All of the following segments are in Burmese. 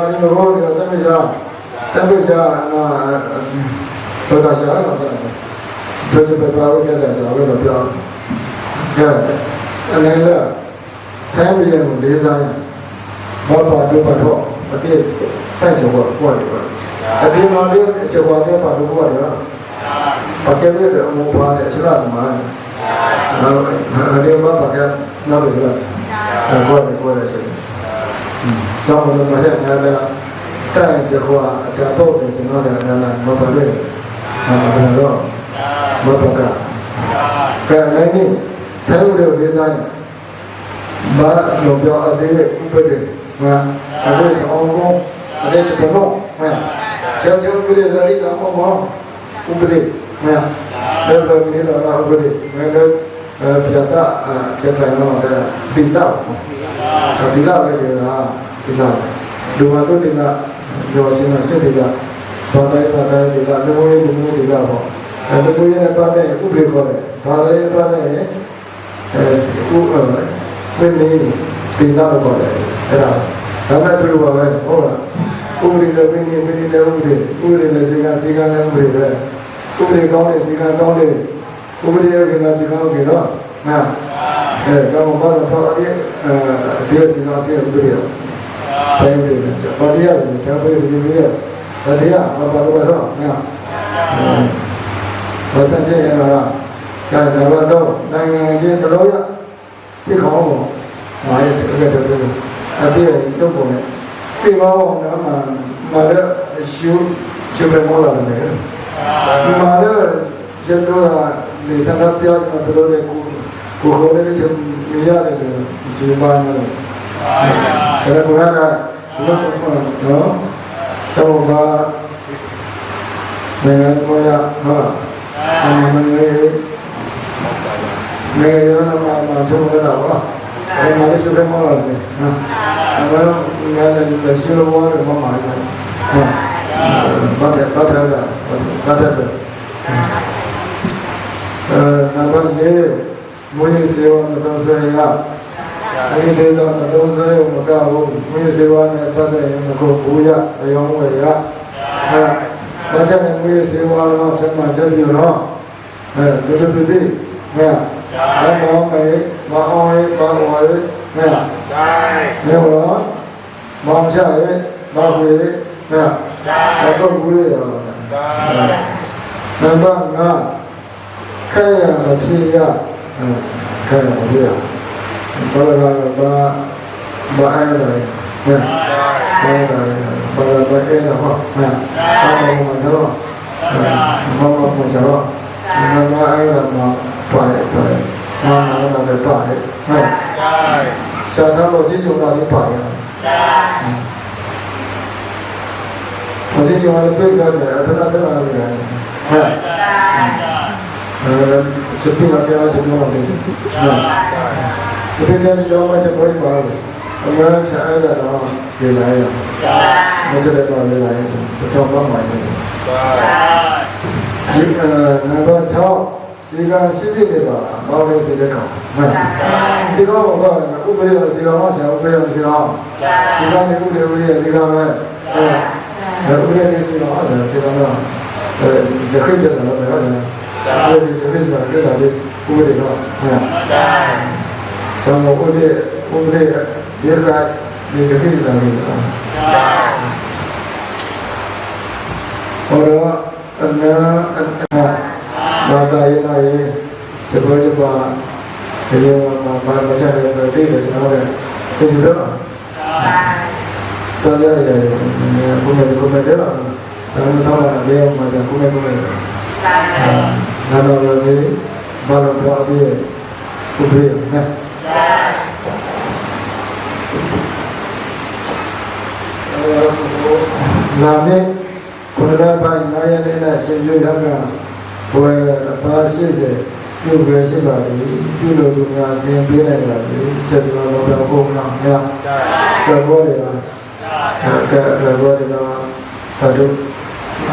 ဘာဒီမဘောဒီတမရှာတမရှာအာသောတာရှာတော့တယ်တို့တို့ပဲပါလို့ပြတဲ့ဆရာကတော့ပြောကဲအနေနဲ့ထိုင်ပြန်ကိုလေးစားရင်ဘာပါတော့ပါတော့အတိတိုက်ချေဘောပေါ်တယ်ပါအတိမလေးချေဘောတဲ့ပါတော့ပေါ်တယ်ပါကဲလေအမောပါတယ်အစလာမှာအတိမပါကဲနောက်ပြီးတော့ပေါ်တယ်ပေါ်တယ်ဆို ကျောင်းမှာလည်းမဟဲ့များလားဆိုင်ချေဘောအတာတော့တယ်ကျွန်တော်လည်းလည်းမပါလို့မပါတော့မတော့ကကဲလည်းนี่ထဲဦးတွေလေးစားရင်ဘာလို့ပြောအသေးဥပဒေမှာအသေးချောင်းကောအသေးချေဘောမှာချေချေဥပဒေလည်းကမောမောဥပဒေမှာလည်းလည်းဒီလိုလားဥပဒေမှာလည်းပြတ်တာချက်ထိုင်တော့တဲ့ဒီလောက် ဒီလောက်ပဲဟာဒီလောက်လူမလို့ဒီလောက်ရောစင်းစစ်ဒီလောက်ဘာသာဘာသာဒီလောက်လူမျိုးလူမျိုးဒီလောက်ပေါ့အဲလူမျိုးရဲ့ဘာသာဥပဒေခေါ်တယ်ဘာသာရဲ့ဘာသာရဲ့အဲဥပဒေဝိနည်းဒီလောက်ခေါ်တယ်အဲ့ဒါဒါမှတူလို့ပါပဲဟုတ်လားဥပဒေလည်းဝိနည်းဝိနည်းလည်းဥပဒေဥပဒေလည်းစေကစေကလည်းဥပဒေပဲဥပဒေကောင်းတယ်စေကကောင်းတယ်ဥပဒေရဲ့ကစေကကောင်းတယ်တော့နာ အဲကျွန်တော်ဘာလို့တော့အဲ့အဲဒီစေကစေဥပဒေရောတိုင်းတယ်ဘာတရားလဲတပည့်ဒီမီးရဘာတရားဘာဘာလို့တော့နာဘာစံချေရတော့ကဲနံပါတ်3နိုင်ငံချင်းဘလို့ရတိခေါင်းပေါ့မာရဲ့တကယ်တကယ်အတိရုပ်ပုံနဲ့တိခေါင်းတော့မှာမာလည်းရှုရှုပဲမောလာတယ်မာလည်းကျန်တော့လေစံပြားဘလို့တဲ့ကို ကိုခေါ်တဲ့ချက်မရတယ်ဆိုဒီမှာနော်ဆရာကဘုရားကဘလို့နော်တော့ဘာနိုင်ငံပေါ်ရဟာအမှန်လေးနေရနမှာမှာချုံးတော့ပါအဲ့ဒါလည်းစုရမောလာတယ်နော်အဲ့တော့ငါလည်းလက်ရှိလိုဘောရမမှာဟုတ်ဘာတဲ့ဘာတဲ့ဘာတဲ့အဲနံပါတ်၄ မွေးစေဝါမသုံးဆွဲရအမိသေးသောမသုံးဆွဲမကဘူးမွေးစေဝါနဲ့ပတ်သက်ရင်မကုန်ဘူးရအယောင်းဝယ်ရအဲဒါကြောင့်မွေးစေဝါတော့ချက်မှချက်ပြတော့အဲလူတို့ပြပြမဲမမောမေမအောင်ရေမဝယ်မဲမဲဘောမောင်ချရေမဝယ်မဲအကုတ်ဝေးရောနံပါတ်5ခဲရမဖြစ်ရ ခဲရမဖြစ်ရဘာလာဘာဘာအဲ့ဒါလဲမဲဘာလာဘာလာဘာအဲ့ဒါဟောမဲဘာမမစရောဘာမမစရောနံပါတ်အဲ့ဒါမှာပါရပါရနာနာနာတဲ့ပါရမဲใช่စာသားလို့ကြည့်ကြတာလေးပါရမစကြမှာပြည့်ရတယ်အထနာတနာလေးရတယ်မဲချက်ပြတ် တရားချက်တော့တယ်ချက်ပြတ်တဲ့ရောမချက်ပေါ်ပါဘူးအမှန်ချအဲ့ဒါတော့ပြေးလာရမချက်တဲ့တော့ပြေးလာရတော့တော့မှမိုင်းတယ်ใช่စီအနံပါတ် ဒါလည်းစကားစကားလည်းလည်းကိုယ်တွေတော့ဟုတ်လားဒါကျွန်တော်ဦးလေးဦးလေးရေခါဒီစကားစကားလည်းဒါဟောရအနာအနာဘာသာရေးနိုင်စပေါ်စပါအရင်ကဘာမှမချတဲ့ပြည်တိတဲ့စကားလည်းသိကြတော့ဆရာရယ်ဘုရားကိုမတဲ့တော့ဆရာမတော်လာတယ်မှာဆရာကိုမကိုမလာ နာတော့လည်းဘာလို့ပြောအပ်ဥပဒေနဲ့နာမည်ခုနကပိုင်း9ရက်နေ့နဲ့ဆင်ပြရကဘွယ်ပါ80ပြုပဲရှိပါသည်ပြုလို့သူများဆင်ပေးနိုင်ပါသည်ချက်တော်တော်တော်ဘုံများများใช่ကဘောတွေဟာကကဘောတွေတော့သာတို့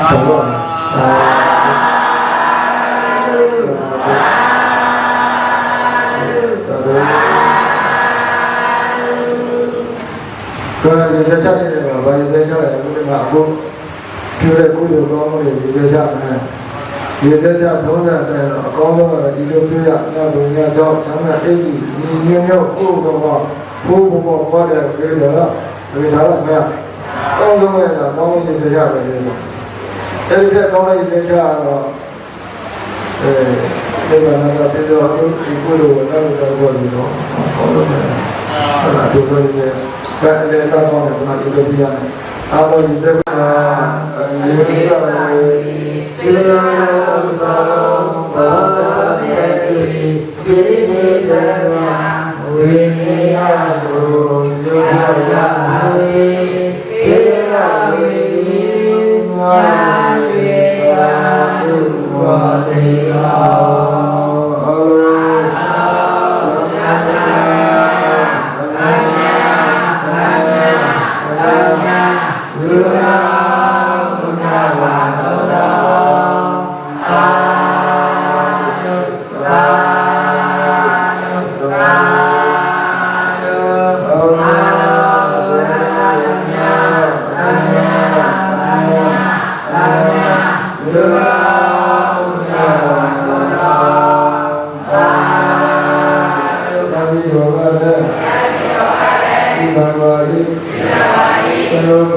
သဘောအာ ရစချာချင်တယ်ပါဘာရေးစဲချတယ်အခုဒီမှာအခုပြုတဲ့ကုသိုလ်ကောင်းမှုတွေရေးစဲချမယ်ရေးစဲချသုံးဆန်တယ်တော့အကောင်းဆုံးကတော့ဒီလိုပြရမြတ်ဘုရားကြောင့်ဆမ်းမြတ်အိတ်ကြီးညီညွတ်ညွတ်ကိုယ်ကောဘိုးဘဘောခေါ်တယ်ပြေတယ်လားပြေထားတော့မရကောင်းဆုံးပဲဒါကောင်းရေးစဲချပဲလို့ဆိုအဲ့ဒီကောင်းတဲ့ရေးစဲချတော့အဲဒီဘာနာတာပြေဆိုအခုဒီကုသိုလ်ကိုနောက်တော့ပြောစီတော့ကောင်းလို့ပဲအဲ့ဒါတို့ဆိုရေးစဲ ကဲအဲ့ဒါကောင်းတယ်ဘုရားဒီလိုပြရတယ်အာတော်ရေးစဲကအေးစားစေနာဥသောဘာသာယေတိစေတေတမြဝိနိယကိုယောယဝေေယဝေတိညာ ဒီဘာ